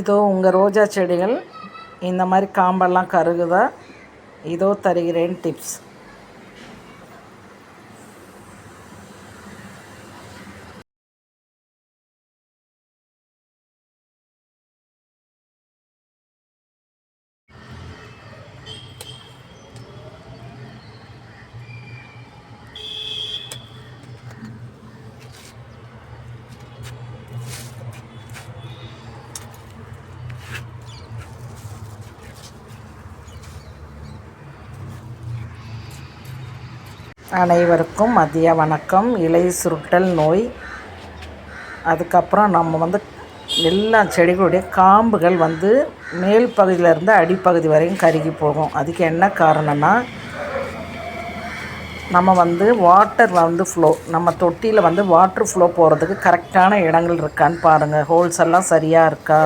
இதோ உங்கள் ரோஜா செடிகள். இந்த மாதிரி காம்பெல்லாம் கருகுதா? இதோ தருகிறேன் டிப்ஸ் அனைவருக்கும் மதிய வணக்கம். இலை சுருட்டல் நோய். அதுக்கப்புறம் நம்ம வந்து எல்லா செடிகளுடைய காம்புகள் வந்து மேல் பகுதியிலேருந்து அடிப்பகுதி வரையும் கருகி போகும். அதுக்கு என்ன காரணம்னா நம்ம வந்து வாட்டர் வந்து ஃப்ளோ நம்ம தொட்டியில் வந்து வாட்ரு ஃப்ளோ போகிறதுக்கு கரெக்டான இடங்கள் இருக்கான்னு பாருங்கள் ஹோல்ஸ் எல்லாம் சரியாக இருக்கா?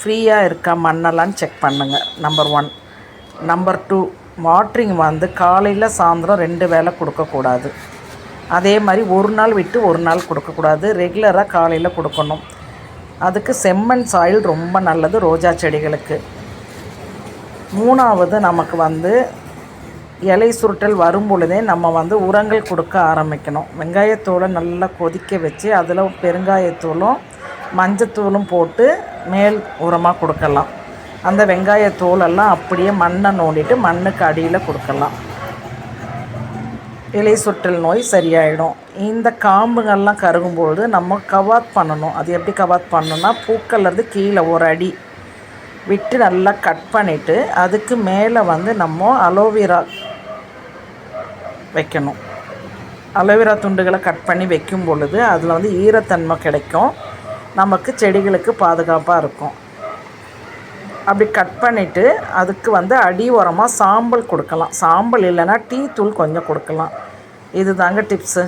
ஃப்ரீயாக இருக்கா? மண்ணெல்லாம் செக் பண்ணுங்கள் number one number two watering வந்து காலையில் சாயந்தரம் ரெண்டு வேளை கொடுக்கக்கூடாது. அதே மாதிரி ஒரு நாள் விட்டு ஒரு நாள் கொடுக்கக்கூடாது. ரெகுலராக காலையில் கொடுக்கணும். அதுக்கு செம்மண் சாயில் ரொம்ப நல்லது ரோஜா செடிகளுக்கு. மூணாவது நமக்கு வந்து இலை சுருட்டல் வரும் பொழுதே நம்ம வந்து உரங்கள் கொடுக்க ஆரம்பிக்கணும். வெங்காயத்தூளை நல்லா கொதிக்க வச்சு அதில் பெருங்காயத்தூளும் மஞ்சத்தூளும் போட்டு மேல் உரமாக கொடுக்கலாம். அந்த வெங்காயத்தூளெல்லாம் அப்படியே மண்ணை நோண்டிட்டு மண்ணுக்கு அடியில் கொடுக்கலாம். இலை சுற்றல் நோய் சரியாயிடும். இந்த காம்புங்கள்லாம் கருகும்பொழுது நம்ம கவாத் பண்ணணும். அது எப்படி கவாத் பண்ணணும்னா பூக்கள்லேருந்து கீழே ஒரு அடி விட்டு நல்லா கட் பண்ணிவிட்டு அதுக்கு மேலே வந்து நம்ம அலோவேரா வைக்கணும். அலோவேரா துண்டுகளை கட் பண்ணி வைக்கும் பொழுது அதில் வந்து ஈரத்தன்மை கிடைக்கும். நமக்கு செடிகளுக்கு பாதுகாப்பாக இருக்கும். அப்படி கட் பண்ணிவிட்டு அதுக்கு வந்து அடி உரமாக சாம்பல் கொடுக்கலாம். சாம்பல் இல்லைன்னா டீ தூள் கொஞ்சம் கொடுக்கலாம். இது தாங்க டிப்ஸு